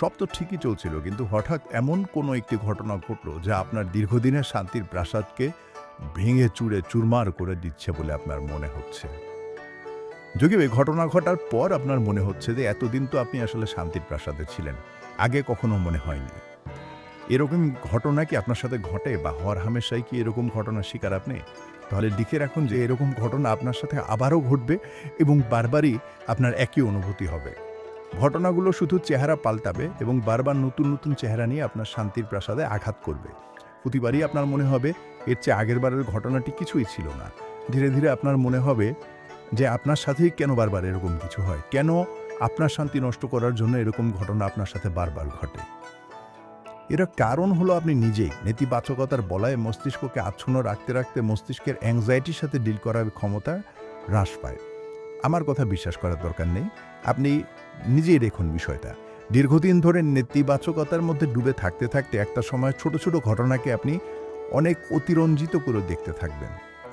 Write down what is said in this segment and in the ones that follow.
সব তো ঠিকই চলছিল, কিন্তু হঠাৎ এমন কোনো একটি ঘটনা ঘটলো যা আপনার দীর্ঘদিনের শান্তির প্রাসাদকে ভেঙে চুড়ে চুরমার করে দিচ্ছে বলে আপনার মনে হচ্ছে? যদিও এই ঘটনা ঘটার পর আপনার মনে হচ্ছে যে এতদিন তো আপনি আসলে শান্তির প্রাসাদে ছিলেন, আগে কখনো মনে হয়নি। এরকম ঘটনা কি আপনার সাথে ঘটে বা হর হামেশাই কি এরকম ঘটনার শিকার আপনি? তাহলে লিখে রাখুন যে এরকম ঘটনা আপনার সাথে আবারও ঘটবে এবং বারবারই আপনার একই অনুভূতি হবে। ঘটনাগুলো শুধু চেহারা পাল্টাবে এবং বারবার নতুন নতুন চেহারা নিয়ে আপনার শান্তির প্রাসাদে আঘাত করবে। প্রতিবারই আপনার মনে হবে, এর চেয়ে আগের বারের ঘটনাটি কিছুই ছিল না। ধীরে ধীরে আপনার মনে হবে যে আপনার সাথেই কেন বারবার এরকম কিছু হয়? কেন আপনার শান্তি নষ্ট করার জন্য এরকম ঘটনা আপনার সাথে বারবার ঘটে? এর কারণ হলো আপনি নিজেই নেতিবাচকতার বলায় মস্তিষ্ককে আচ্ছন্ন রাখতে রাখতে মস্তিষ্কের অ্যাংজাইটির সাথে ডিল করার ক্ষমতা হ্রাস পায়। আমার কথা বিশ্বাস করার দরকার নেই। আপনি নিজেই দেখুন বিষয়টা। দীর্ঘদিন ধরে নেতিবাচকতার মধ্যে ডুবে থাকতে থাকতে একটা সময় ছোট ছোট ঘটনাকে আপনি অনেক অতিরঞ্জিত করে দেখতে থাকবেন।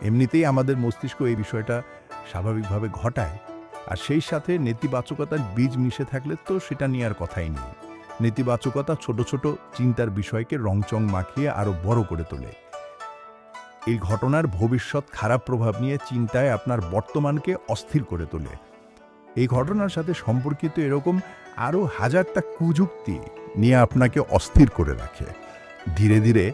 এমনিতেই আমাদের মস্তিষ্ক এই বিষয়টা স্বাভাবিকভাবে ঘটায়। আর সেই সাথে নেতিবাচকতার বীজ মিশে থাকলে তো সেটা নিয়ে আর কথাই নেই। নেতিবাচকতা ছোট ছোট চিন্তার বিষয়কে রংচং মাখিয়ে আরও বড় করে তোলে। এই ঘটনার ভবিষ্যৎ খারাপ প্রভাব নিয়ে চিন্তায় আপনার বর্তমানকে অস্থির করে তোলে। এই ঘটনার সাথে সম্পর্কিত এরকম আরও হাজারটা কুযুক্তি নিয়ে আপনাকে অস্থির করে রাখে। ধীরে ধীরে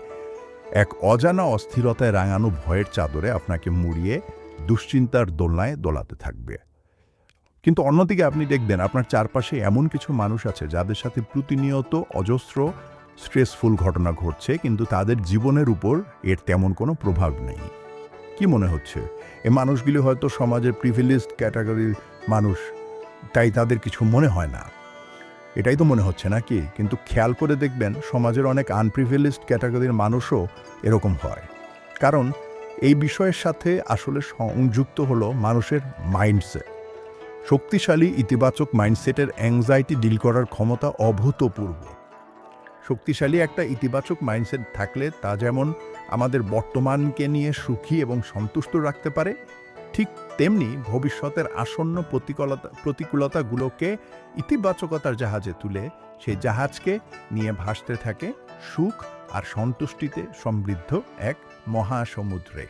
এক অজানা অস্থিরতায় রাঙানো ভয়ের চাদরে আপনাকে মুড়িয়ে দুশ্চিন্তার দোলনায় দোলাতে থাকবে। কিন্তু অন্যদিকে আপনি দেখবেন আপনার চারপাশে এমন কিছু মানুষ আছে যাদের সাথে প্রতিনিয়ত অজস্র স্ট্রেসফুল ঘটনা ঘটছে, কিন্তু তাদের জীবনের উপর এর তেমন কোনো প্রভাব নেই। কি মনে হচ্ছে? এ মানুষগুলি হয়তো সমাজের প্রিভিলেজড ক্যাটাগরির মানুষ, তাই তাদের কিছু মনে হয় না। এটাই তো মনে হচ্ছে নাকি? কিন্তু খেয়াল করে দেখবেন, সমাজের অনেক আনপ্রিভিলেজড ক্যাটাগরির মানুষও এরকম হয়। কারণ এই বিষয়ের সাথে আসলে সংযুক্ত হলো মানুষের মাইন্ডসেট শক্তিশালী, ইতিবাচক মাইন্ডসেটের অ্যাংজাইটি ডিল করার ক্ষমতা অভূতপূর্ব। শক্তিশালী একটা ইতিবাচক মাইন্ডসেট থাকলে তা যেমন আমাদের বর্তমানকে নিয়ে সুখী এবং সন্তুষ্ট রাখতে পারে, ঠিক তেমনি ভবিষ্যতের আসন্ন প্রতিকূলতা, প্রতিকূলতাগুলোকে ইতিবাচকতার জাহাজে তুলে সেই জাহাজকে নিয়ে ভাসতে থাকে সুখ আর সন্তুষ্টিতে সমৃদ্ধ এক মহাসমুদ্রে।